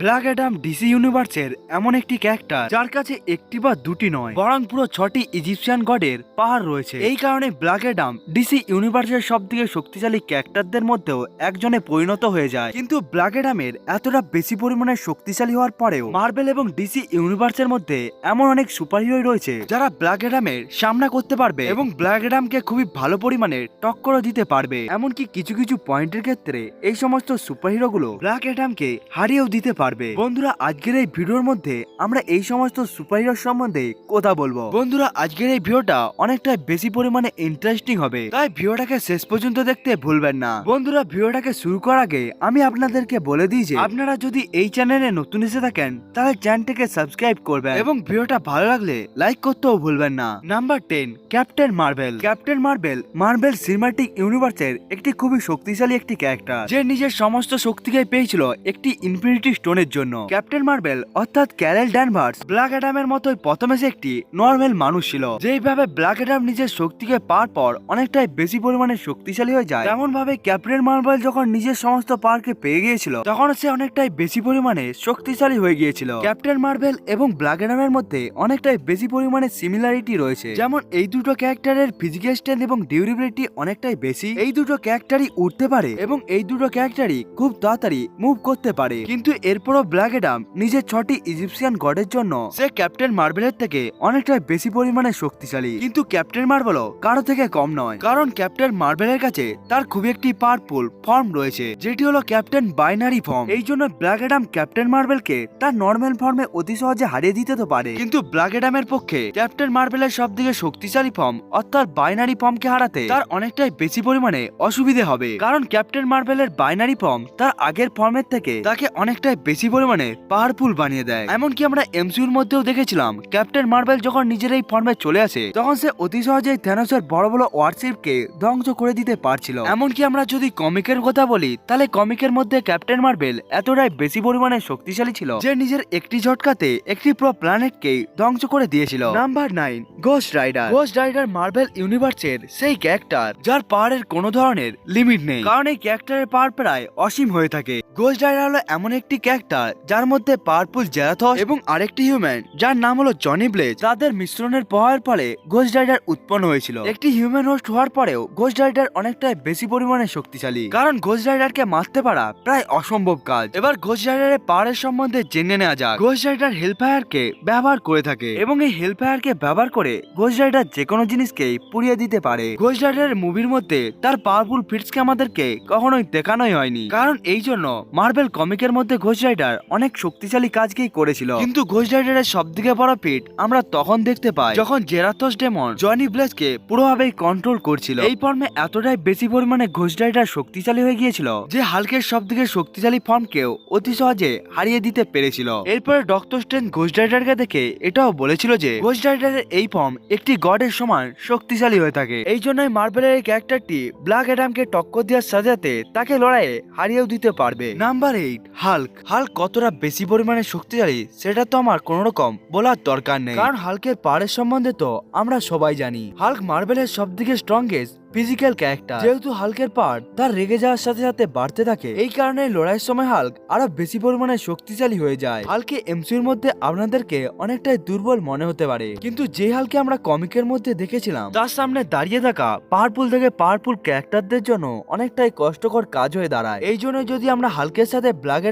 Black Adam DC ইউনিভার্সের এমন একটি ক্যারেক্টার, যার কাছে একটি বা দুটি নয়, বরং পুরো ছটি ইজিপশিয়ান গডের পাহাড় রয়েছে। এই কারণে ব্ল্যাক অ্যাডাম ডিসি ইউনিভার্সের সব থেকে শক্তিশালী ক্যারেক্টারদের মধ্যেও একজনে পরিণত হয়ে যায়। কিন্তু ব্ল্যাক অ্যাডামের এতটা বেশি পরিমাণে শক্তিশালী হওয়ার পরেও মার্বেল এবং ডিসি ইউনিভার্সের মধ্যে এমন অনেক সুপারহিরো রয়েছে, যারা ব্ল্যাক অ্যাডামের সামনা করতে পারবে এবং ব্ল্যাক অ্যাডামকে খুবই ভালো পরিমাণে টক্করও দিতে পারবে। এমনকি কিছু কিছু পয়েন্টের ক্ষেত্রে এই সমস্ত সুপারহিরো গুলো ব্ল্যাক অ্যাডামকে হারিয়েও দিতে পারবে। বন্ধুরা, আজকের এই ভিডিওর মধ্যে আমরা এই সমস্ত সুপারহিরো সম্বন্ধে কথা বলব। বন্ধুরা, আজকের এই ভিডিওটা অনেকটা বেশি পরিমাণে ইন্টারেস্টিং হবে। তাই ভিডিওটাকে শেষ পর্যন্ত দেখতে ভুলবেন না। বন্ধুরা, ভিডিওটাকে শুরু করার আগে আমি আপনাদেরকে বলে দিই যে, আপনারা যদি এই চ্যানেলে নতুন এসে থাকেন, তাহলে চ্যানেলটিকে সাবস্ক্রাইব করবেন এবং ভিডিওটা ভালো লাগলে লাইক করতেও ভুলবেন না। Number ten captain Marvel captain Marvel Marvel cinematic ইউনিভার্সের একটি খুবই শক্তিশালী একটি ক্যারেক্টার যে নিজের সমস্ত শক্তিকে পেয়েছিল একটি ইনফিনিটি স্টোনের জন্য। ক্যাপ্টেন মার্বেল, অর্থাৎ ক্যারেল ড্যানভার্স ব্ল্যাক অ্যাডামের মতোই প্রথমে সে একটি নর্মাল মানুষ ছিল, যেইভাবে ব্ল্যাক অ্যাডাম নিজের শক্তিকে পাওয়ার পর অনেকটাই বেশি পরিমাণে শক্তিশালী হয়ে যায় তেমন ভাবে ক্যাপ্টেন মার্বেল যখন নিজের সমস্ত পাওয়ারকে পেয়ে গিয়েছিল, তখন সে অনেকটাই বেশি পরিমাণে শক্তিশালী হয়ে গিয়েছিল। ক্যাপ্টেন মার্বেল এবং ব্ল্যাক অ্যাডামের মধ্যে অনেকটাই বেশি পরিমাণে সিমিলারিটি রয়েছে, যেমন এই দুটো ক্যারেক্টারের ফিজিক্যাল স্ট্রেন্থ এবং ডিউরেবিলিটি অনেকটাই বেশি, এই দুটো ক্যারেক্টারই উঠতে পারে এবং এই দুটো ক্যারেক্টারই খুব তাড়াতাড়ি মুভ করতে পারে, কিন্তু এরপরও ব্ল্যাক অ্যাডাম নিজের ছটি ইজিপশিয়ান গডের জন্য। সে ক্যাপ্টেন মার্বেলের থেকে অনেকটাই বেশি পরিমাণে শক্তিশালী। কিন্তু ক্যাপ্টেন মার্বেলও কারও থেকে কম নয়। কারণ ক্যাপ্টেন মার্বেলের কাছে তার খুবই একটি পাওয়ারফুল ফর্ম রয়েছে, যেটি হলো ক্যাপ্টেন বাইনারি ফর্ম। এই জন্য ব্ল্যাক অ্যাডাম ক্যাপ্টেন মার্বেলকে তার নর্মাল ফর্মে অতি সহজে হারিয়ে দিতে তো পারে। কিন্তু ব্ল্যাক অ্যাডামের পক্ষে ক্যাপ্টেন মার্বেলের সব থেকে শক্তিশালী ফর্ম অর্থাৎ বাইনারি ফর্মকে হারাতে তার অনেকটাই বেশি পরিমাণে অসুবিধে হবে। কারণ ক্যাপ্টেন মার্বেলের বাইনারি ফর্ম তার আগের ফর্মের থেকে তাকে অনেকটাই বেশি পরিমাণে পাওয়ারফুল বানিয়ে দেয়। এমনকি আমরা এমসিউর মধ্যেও দেখেছিলাম ক্যাপ্টেন মার্বেল যখন নিজের এই ফর্মে চলে আসে, তখন সে অতি সহজেই থ্যানোসের বড় বড় ওয়ারশিপকে ধ্বংস করে দিতে পারছিল। এমনকি আমরা যদি কমিকের কথা বলি, তাহলে কমিকের মধ্যে ক্যাপ্টেন মার্বেল এতটাই বেশি পরিমাণে শক্তিশালী ছিল যে নিজের একটি ঝটকাতে একটি পুরো প্ল্যানেটকে ধ্বংস করে দিয়েছিল। Number nine ghost rider ghost rider Marvel ইউনিভার্সের সেই ক্যারেক্টার যার পাওয়ারের কোনো ধরনের লিমিট নেই। কারণ এই ক্যারেক্টারের পাওয়ার প্রায় অসীম হয়ে থাকে। গোস্ট রাইডার হলো এমন একটি ক্যারেক্টার যার মধ্যে পাওয়ারফুল জেরাথস এবং আরেকটি হিউম্যান যার নাম হলো জনি ব্লেজ তাদের মিশ্রণের প্রভাবের ফলে গোস্ট রাইডার উৎপন্ন হয়েছিল। একটি হিউম্যান হোস্ট হওয়ার পরেও গোস্ট রাইডার অনেকটাই বেশি পরিমাণে শক্তিশালী। কারণ গোস্ট রাইডারকে মারতে পারা প্রায় অসম্ভব কাজ। এবার গোস্ট রাইডারের পাওয়ারের সম্বন্ধে জেনে নেওয়া যাক। গোস্ট রাইডার হেলফায়ারকে ব্যবহার করে থাকে এবং এই হেলফায়ারকে ব্যবহার করে গোস্ট রাইডার যে কোনো জিনিসকেই পুড়িয়ে দিতে পারে। গোস্ট রাইডারের মুভির মধ্যে তার পাওয়ারফুল ফিটসকে আমাদেরকে কখনোই দেখানোই হয়নি। কারণ এই জন্য মার্বেল কমিকের মধ্যে ঘোষ রাইডার অনেক শক্তিশালী কাজকেই করেছিল। কিন্তু ঘোষ রাইডারের সব থেকে বড় পিট আমরা তখন দেখতে পাই যখন জেরাথস ডেমন জনি ব্লেসকে পুরোভাবেই কন্ট্রোল করছিল। এই ফর্মে এতটাই বেশি পরিমাণে ঘোষ রাইডার শক্তিশালী হয়ে গিয়েছিল যে হালকের সব থেকে শক্তিশালী ফর্মকেও অতি সহজে হারিয়ে দিতে পেরেছিল। এরপরে ডক্টর স্ট্রেন ঘোষ রাইডারকে দেখে এটাও বলেছিল যে ঘোষ রাইডারের এই ফর্ম একটি গডের সমান শক্তিশালী হয়ে থাকে। এই জন্যই মার্বেলের এই ক্যারেক্টারটি ব্ল্যাক অ্যাডামকে টক্কর দেওয়ার সাথে তাকে লড়াইয়ে হারিয়েও দিতে পারবে। নাম্বার এইট হাল্ক হাল্ক কতটা বেশি পরিমাণে শক্তিশালী, সেটা তো আমার কোন রকম বলার দরকার নেই। কারণ হালকের পাড়ের সম্বন্ধে তো আমরা সবাই জানি। হাল্ক মার্বেলের সব থেকে স্ট্রংগেস্ট ফিজিক্যাল ক্যারেক্টার যেহেতু হালকের পার্ট তার রেগে যাওয়ার সাথে সাথে বাড়তে থাকে। এই কারণে লড়াইয়ের সময় হাল্ক আরও বেশি পরিমাণে শক্তিশালী হয়ে যায়। হালকে এমসিউর মধ্যে আপনাদেরকে অনেকটাই দুর্বল মনে হতে পারে। কিন্তু যে হালকে আমরা কমিকের মধ্যে দেখেছিলাম, তার সামনে দাঁড়িয়ে থাকা পাওয়ারফুল থেকে পাওয়ারফুল ক্যারেক্টারদের জন্য অনেকটাই কষ্টকর কাজ হয়ে দাঁড়ায়। এই জন্য যদি আমরা হালকের সাথে ব্ল্যাক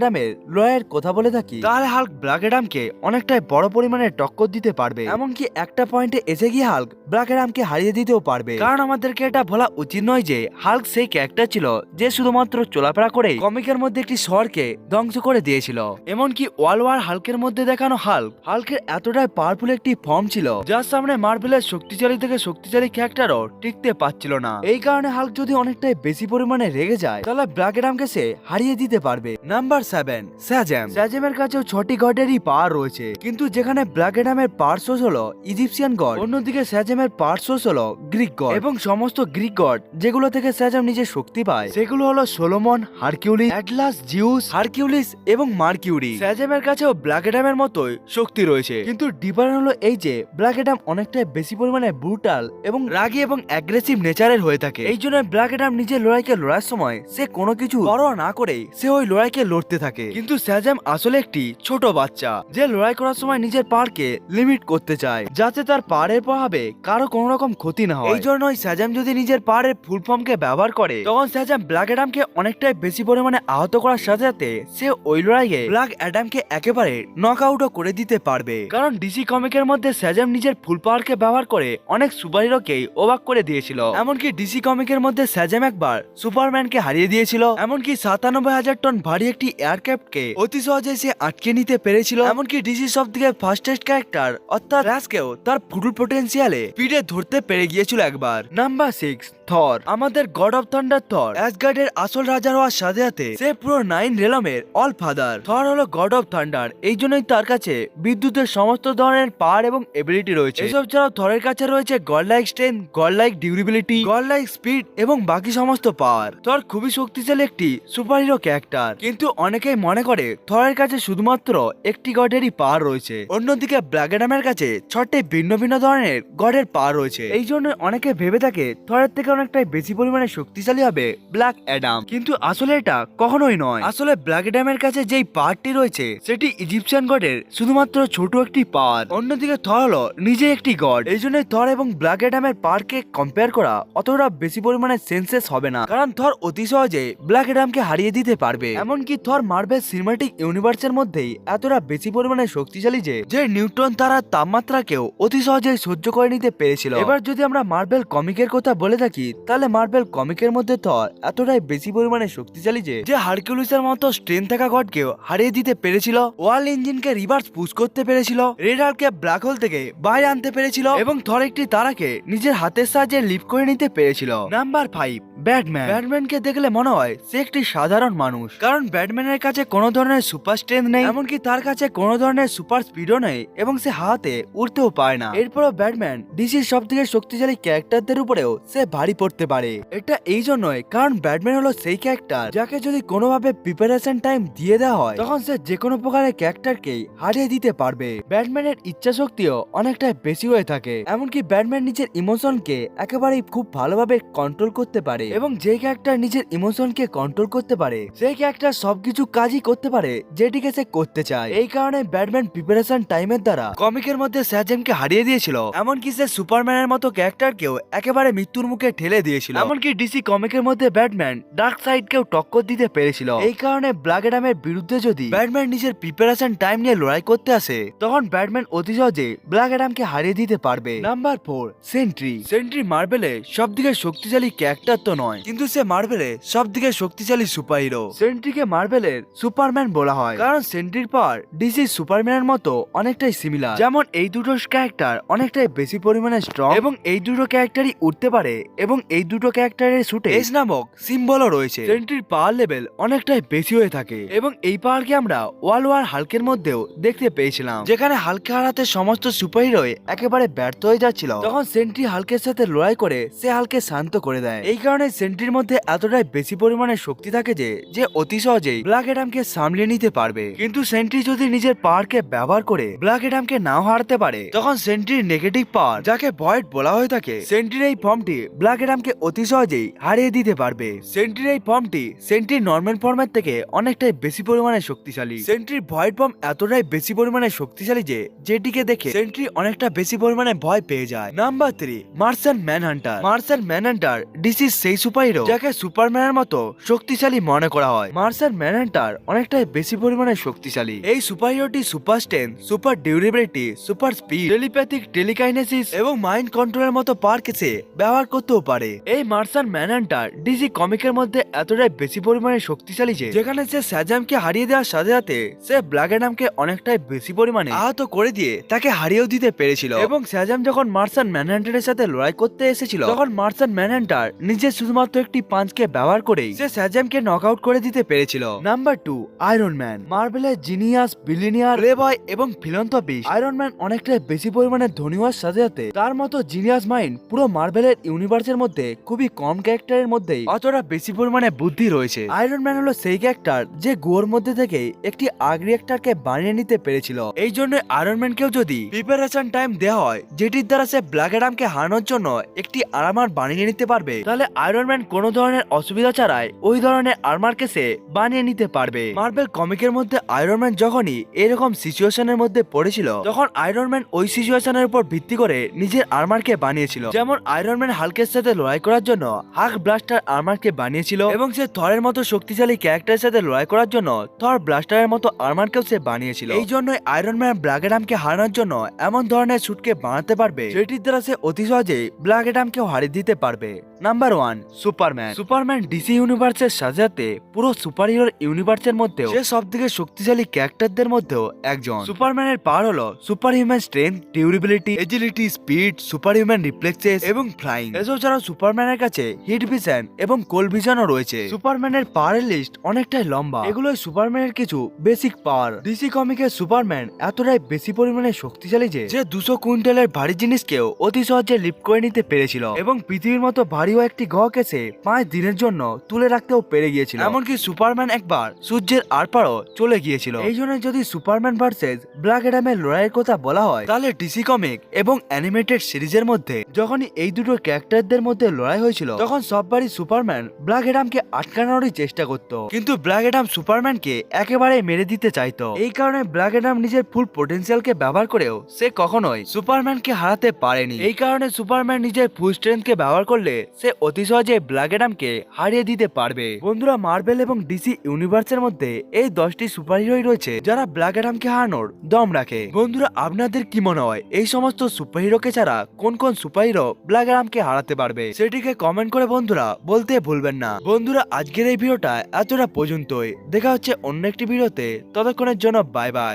লড়াইয়ের কথা বলে থাকি, তাহলে হাল্ক ব্ল্যাক অ্যাডামকে অনেকটাই বড় পরিমাণে টক্কর দিতে পারবে। এমনকি একটা পয়েন্টে এসে গিয়ে হাল্ক ব্ল্যাক অ্যাডামকে হারিয়ে দিতেও পারবে। কারণ আমাদেরকে এটা বলা উচিত নয় যে হাল্ক সেই ক্যারেক্টার ছিল যে শুধুমাত্র চলাফেরা করে কমিকের মধ্যে একটি শহরকে ধ্বংস করে দিয়েছিল। এমনকি ওয়াল ওয়ার হাল্কের মধ্যে দেখানো হাল্ক, হাল্কের এতটাই পাওয়ারফুল একটি ফর্ম ছিল যার সামনে মার্বেলের শক্তিশালী থেকে শক্তিশালী ক্যারেক্টারও টিকতে পারছিল না। এই কারণে হাল্ক যদি অনেকটাই বেশি পরিমাণে রেগে যায়, তাহলে ব্ল্যাক অ্যাডামকে সে হারিয়ে দিতে পারবে। নাম্বার সেভেন স্যাজেম স্যাজেমের কাছেও ছটি গডেরই পাওয়ার রয়েছে, কিন্তু যেখানে ব্ল্যাক অ্যাডামের পাওয়ার সোর্স হলো ইজিপশিয়ান গড অন্যদিকে স্যাজেমের পাওয়ার সোর্স হলো গ্রিক গড এবং সমস্ত গ্রিক গ্রিক গড যেগুলো থেকে স্যাজাম নিজের শক্তি পায়। সেগুলো হলো Solomon, Hercules, Atlas, Zeus, Hercules এবং মার্কিউরি। স্যাজামের কাছেও ব্ল্যাক অ্যাডামের মতোই শক্তি রয়েছে। কিন্তু ডিফারেন্ট হলো এই যে, ব্ল্যাক অ্যাডাম অনেকটাই বেশি পরিমাণে ব্রুটাল এবং রাগী এবং অ্যাগ্রেসিভ নেচারের হয়ে থাকে। এই জন্য ব্ল্যাক অ্যাডাম নিজের লড়াইকে লড়ার সময় সে কোনো কিছু পরোয়া না করে সে ওই লড়াইকে লড়তে থাকে। কিন্তু স্যাজাম আসলে একটি ছোট বাচ্চা, যে লড়াই করার সময় নিজের পারকে লিমিট করতে চায়, যাতে তার পাড়ের প্রভাবে কারও কোনো রকম ক্ষতি না হয়। এই জন্যই স্যাজাম যদি নিজের পাড়ের ফুল ফর্মকে ব্যবহার করে। তখন স্যাজাম ব্ল্যাক অ্যাডামকে অনেকটাই বেশি পরিমাণে আহত করার সাথে সাথে সে ওই লড়াইয়ে ব্ল্যাক অ্যাডামকে একেবারে নক আউটও করে দিতে পারবে। কারণ ডিসি কমিকের মধ্যে স্যাজাম নিজের ফুল পাওয়ারকে ব্যবহার করে অনেক সুপার সুপারহিরোকেই অবাক করে দিয়েছিল। এমনকি ডিসি কমিকের মধ্যে স্যাজাম একবার সুপারম্যানকে হারিয়ে দিয়েছিল। এমনকি সাতানব্বই হাজার টন ভারী একটি এয়ারক্রাফটকে অতি সহজে সে আটকে নিতে পেরেছিল। এমনকি ডিসি সব থেকে ফাস্টেস্ট ক্যারেক্টার অর্থাৎ রাসকেও তার ফুল পোটেন্সিয়ালে স্পিডে ধরতে পেরে গিয়েছিল একবার। Number six weeks. থর। আমাদের গড অফ থান্ডার থর। অ্যাসগার্ডের আসল রাজা হওয়ার সাথে সাথে সে পুরো নাইন রেলমের অল ফাদার। থর হলো গড অফ থান্ডার। এই জন্যই তার কাছে বিদ্যুতের সমস্ত ধরনের পাওয়ার এবং এবিলিটি রয়েছে। এসব ছাড়াও থরের কাছে রয়েছে god like strength god like durability god like speed এবং বাকি সমস্ত পাওয়ার। থর খুবই শক্তিশালী একটি সুপারহিরো ক্যারেক্টার। কিন্তু অনেকেই মনে করে থরের কাছে শুধুমাত্র একটি গডেরই পাওয়ার রয়েছে। অন্যদিকে ব্ল্যাক অ্যাডামের কাছে ছটি ভিন্ন ভিন্ন ধরনের গডের পাওয়ার রয়েছে। এই জন্য অনেকে ভেবে থাকে থরের থেকে অনেকটাই বেশি পরিমাণে শক্তিশালী হবে ব্ল্যাক অ্যাডাম। কিন্তু আসলে এটা কখনোই নয়। আসলে ব্ল্যাক অ্যাডামের কাছে যেই পাওয়ারটি রয়েছে, সেটি ইজিপশিয়ান গডের শুধুমাত্র ছোট একটি পাওয়ার অন্যদিকে থর হলো নিজে একটি গড। এই জন্য থর এবং ব্ল্যাক অ্যাডামের পাওয়ারকে কম্পেয়ার করা অতটা বেশি পরিমাণে সেন্সেস হবে না। কারণ থর অতি সহজে ব্ল্যাক অ্যাডামকে হারিয়ে দিতে পারবে। এমনকি থর মার্বেল সিনেমাটিক ইউনিভার্সের মধ্যেই এতটা বেশি পরিমাণে শক্তিশালী যে যে নিউটন তারা তাপমাত্রাকেও অতি সহজেই সহ্য করে নিতে পেরেছিল। এবার যদি আমরা মার্বেল কমিকের কথা বলে থাকি তাহলে মার্বেল কমিকের মধ্যে থর এতটাই বেশি পরিমাণে শক্তিশালী যে যে হারকিউলিসের মতো স্ট্রেন থাকা গডকেও হারিয়ে দিতে পেরেছিল ওয়াল ইঞ্জিনকে রিভার্স পুশ করতে পেরেছিল রেড হার্ককে ব্ল্যাক হোল থেকে বাইরে আনতে পেরেছিল এবং থর একটি তারাকে নিজের হাতের সাহায্যে লিফট করে নিতে পেরেছিল। নাম্বার ফাইভ ব্যাটম্যান ব্যাটম্যানকে দেখলে মনে হয় সে একটি সাধারণ মানুষ, কারণ ব্যাটম্যানের কাছে কোনো ধরনের সুপার স্ট্রেংথ নেই, এমনকি তার কাছে কোনো ধরনের সুপার স্পিডও নেই এবং সে হাতে উড়তেও পায় না। এরপরও ব্যাটম্যান ডিসির সব থেকে শক্তিশালী ক্যারেক্টারদের উপরেও সে ভারী পড়তে পারে। এটা এই জন্যই, কারণ ব্যাটম্যান হলো সেই ক্যারেক্টার যাকে যদি কোনোভাবে প্রিপারেশন টাইম দিয়ে দেওয়া হয়, তখন সে যে কোনো প্রকারের ক্যারেক্টারকেই হারিয়ে দিতে পারবে। ব্যাটম্যানের ইচ্ছা শক্তিও অনেকটাই বেশি হয়ে থাকে। এমনকি ব্যাটম্যান নিজের ইমোশনকে একেবারেই খুব ভালোভাবে কন্ট্রোল করতে পারে। এবং যে ক্যারেক্টার নিজের ইমোশনকে কন্ট্রোল করতে পারে, সেই ক্যারেক্টার সবকিছু কাজই করতে পারে যেটিকে সে করতে চায়। এই কারণে ব্যাটম্যান প্রিপারেশন টাইমের দ্বারা কমিকের মধ্যে স্যাজেমকে হারিয়ে দিয়েছিল। এমনকি সে সুপারম্যানের মতো ক্যারেক্টারকেও একেবারে মৃত্যুর মুখে ঠেলে দিয়েছিল। এমনকি ডিসি কমিকের মধ্যে ব্যাটম্যান ডার্ক সাইড সাইডকেও টক্কর দিতে পেরেছিল। এই কারণে ব্ল্যাক অ্যাডামের বিরুদ্ধে যদি ব্যাটম্যান নিজের প্রিপারেশন টাইম নিয়ে লড়াই করতে আসে, তখন ব্যাটম্যান অতি সহজে ব্ল্যাক অ্যাডামকে হারিয়ে দিতে পারবে। Number four, sentry. সেন্ট্রি মার্বেলে সব থেকে শক্তিশালী ক্যারেক্টার তো নয়, কিন্তু সে মার্বেলে সব থেকে শক্তিশালী সুপার হিরো সেন্ট্রিকে মার্বেলের সুপারম্যান বলা হয়, কারণ সেন্ট্রির পাওয়ার ডিসি সুপারম্যানের মতো অনেকটাই সিমিলার যেমন এই দুটো ক্যারেক্টার অনেকটাই বেশি পরিমাণে স্ট্রং এবং এই দুটো ক্যারেক্টারই উঠতে পারে এবং এই দুটো ক্যারেক্টারের শুটে এস নামক সিম্বলও রয়েছে। সেন্ট্রির পাওয়ার লেভেল অনেকটাই বেশি হয়ে থাকে এবং এই পাওয়ারকে আমরা ওয়াল ওয়ার হালকের মধ্যেও দেখতে পেয়েছিলাম। যেখানে হালকে হারাতে সমস্ত সুপারহিরোই একেবারে ব্যর্থ হয়ে যাচ্ছিল। তখন সেন্ট্রি হালকের সাথে লড়াই করে সে হালকে শান্ত করে দেয়। এই কারণে সেন্ট্রির মধ্যে এতটাই বেশি পরিমাণে শক্তি থাকে যে যে অতি সহজেই ব্ল্যাক অ্যাডামকে সামলে নিতে পারবে। কিন্তু সেন্ট্রি যদি নিজের পাওয়ারকে ব্যবহার করে ব্ল্যাক অ্যাডামকে নাও হারাতে পারে তখন সেন্ট্রির নেগেটিভ পাওয়ার যাকে ভয়েড বলা হয়ে থাকে সেন্ট্রির এই ফর্মটি ব্ল্যাক অ্যাডামকে অতি সহজেই হারিয়ে দিতে পারবে। সেন্ট্রির এই ফর্মটি সেন্ট্রির নর্মাল ফর্মের থেকে অনেকটাই বেশি পরিমাণে শক্তিশালী। সেন্ট্রির ভয়েড ফর্ম এতটাই বেশি পরিমাণে শক্তিশালী যে, যেটিকে দেখে সেন্ট্রি অনেকটা বেশি পরিমাণে ভয় পেয়ে যায়। Number three Martian manhunter Martian manhunter ডিসির সেই সুপার হিরো যাকে সুপারম্যানের মতো শক্তিশালী মনে করা হয়। মার্সান ম্যানহান্টার অনেকটাই বেশি পরিমাণে শক্তিশালী। এই super হিরোটি super strength super durability super speed telepathic telekinesis এবং মাইন্ড কন্ট্রোলের মতো পার্কে সে ব্যবহার করতেও পারে। এই মার্সান ম্যানহান্টার ডিসি কমিকের মধ্যে এতটাই বেশি পরিমাণে শক্তিশালী যে, যেখানে সে স্যাজামকে হারিয়ে দেওয়ার সাথে সাথে সে ব্ল্যাক অ্যাডামকে অনেকটাই বেশি পরিমাণে আহত করে দিয়ে তাকে হারিয়েও দিতে পেরেছিল। এবং স্যাজাম যখন মার্সান ম্যানহান্টারের সাথে লড়াই করতে এসেছিল, তখন মার্সান ম্যানহান্টার নিজে শুধুমাত্র একটি পাঁচকে ব্যবহার করেই সে স্যাজামকে নক আউট করে দিতে পেরেছিল। নাম্বার টু আয়রন ম্যান মার্বেলের জিনিয়াস, বিলিনিয়ার রেবয় এবং ফিলন্থপিস। আয়রন ম্যান অনেকটাই বেশি পরিমাণে ধনী হওয়ার সাথে সাথে তার মতো জিনিয়াস মাইন্ড পুরো মার্বেলের ইউনিভার্সের মধ্যে খুবই কম ক্যারেক্টারের মধ্যেই অতটা বেশি পরিমাণে বুদ্ধি রয়েছে। আয়রন ম্যান হলো সেই ক্যারেক্টার যে গোর মধ্যে থেকে একটি আগ রিয়েক্টারকে বানিয়ে নিতে পেরেছিল। এই জন্য আয়রন ম্যানকেও যদি প্রিপারেশন টাইম দেওয়া হয় যেটির দ্বারা সে ব্ল্যাক অ্যাডামকে হারানোর জন্য একটি আর্মার বানিয়ে নিতে পারবে তাহলে আয়রন ম্যান কোনো ধরনের অসুবিধা ছাড়াই ওই ধরনের আর্মারকে সে বানিয়ে নিতে পারবে। মার্বেল কমিকের মধ্যে আয়রন ম্যান যখনই এরকম সিচুয়েশনের মধ্যে পড়েছিল তখন আয়রন ম্যান ওই সিচুয়েশনের উপর ভিত্তি করে নিজের আর্মারকে বানিয়েছিল। যেমন আয়রন ম্যান হালকের সাথে লড়াই করার জন্য হাক ব্লাস্টার আর্মারকে বানিয়েছিল এবং সে থরের মতো শক্তিশালী ক্যারেক্টারের সাথে লড়াই করার জন্য থর ব্লাস্টারের মতো আর্মারকেও সে বানিয়েছিল। এই জন্যই আয়রন ম্যান ব্ল্যাক অ্যাডামকে হারানোর জন্য এমন ধরনের শুটকে বানাতে পারবে, যেটির দ্বারা সে অতি সহজেই ব্ল্যাক অ্যাডামকেও হারিয়ে দিতে পারবে। Number one Superman Superman DC ইউনিভার্সের সাথে পুরো সুপার হিরোর ইউনিভার্সের মধ্যেও সে সব থেকে শক্তিশালী ক্যারেক্টারদের মধ্যেও একজন। সুপারম্যানের পাওয়ার হলো super human strength durability agility speed super human reflexes এবং ফ্লাইং এসব ছাড়াও সুপারম্যানের কাছে হিট ভিশন এবং কোল ভিশনও রয়েছে। সুপারম্যানের পাওয়ারের লিস্ট অনেকটাই লম্বা। এগুলোই সুপারম্যানের কিছু বেসিক পাওয়ার ডিসি কমিকের সুপারম্যান এতটাই বেশি পরিমাণে শক্তিশালী যে যে দুশো কুইন্টালের ভারী জিনিসকেও অতি সহজে লিফট করে নিতে পেরেছিল। এবং পৃথিবীর মতো ভারীও একটি গ্রহকে সে পাঁচ দিনের জন্য তুলে রাখতেও পেরে গিয়েছিল। এমনকি সুপারম্যান একবার সূর্যের আরপারও চলে গিয়েছিল। এই জন্য যদি সুপারম্যান ভার্সেস ব্ল্যাক অ্যাডামের লড়াইয়ের কথা বলা হয় তাহলে ডিসি কমিক এবং অ্যানিমেটেড সিরিজের মধ্যে যখনই এই দুটো ক্যারেক্টারদের মধ্যে লড়াই হয়েছিল তখন সববারই সুপারম্যান ব্ল্যাক অ্যাডামকে আটকানোরই চেষ্টা করত। কিন্তু ব্ল্যাক অ্যাডাম সুপারম্যানকে একেবারে মেরে দিতে চাইতো। এই কারণে ব্ল্যাক অ্যাডাম নিজের ফুল পোটেনশিয়ালকে ব্যবহার করেও সে কখনোই সুপারম্যানকে হারাতে পারেনি। এই কারণে সুপারম্যান নিজের ফুল স্ট্রেংথকে ব্যবহার করলে সে অতি সহজে ব্ল্যাক অ্যাডামকে হারিয়ে দিতে পারবে। বন্ধুরা, মার্বেল এবং ডিসি ইউনিভার্সের মধ্যে এই দশটি সুপার হিরোই রয়েছে যারা ব্ল্যাক অ্যাডামকে হারানোর দম রাখে। বন্ধুরা, আপনাদের কি মনে হয়, এই সমস্ত সুপার হিরোকে ছাড়া কোন কোন সুপার হিরো ব্ল্যাক অ্যাডামকে হারাতে পারবে? সেটিকে কমেন্ট করে বন্ধুরা বলতে ভুলবেন না। বন্ধুরা, আজকের এই ভিডিওটা এতটা পর্যন্তই। দেখা হচ্ছে অন্য একটি ভিডিওতে। ততক্ষণের জন্য বাই বাই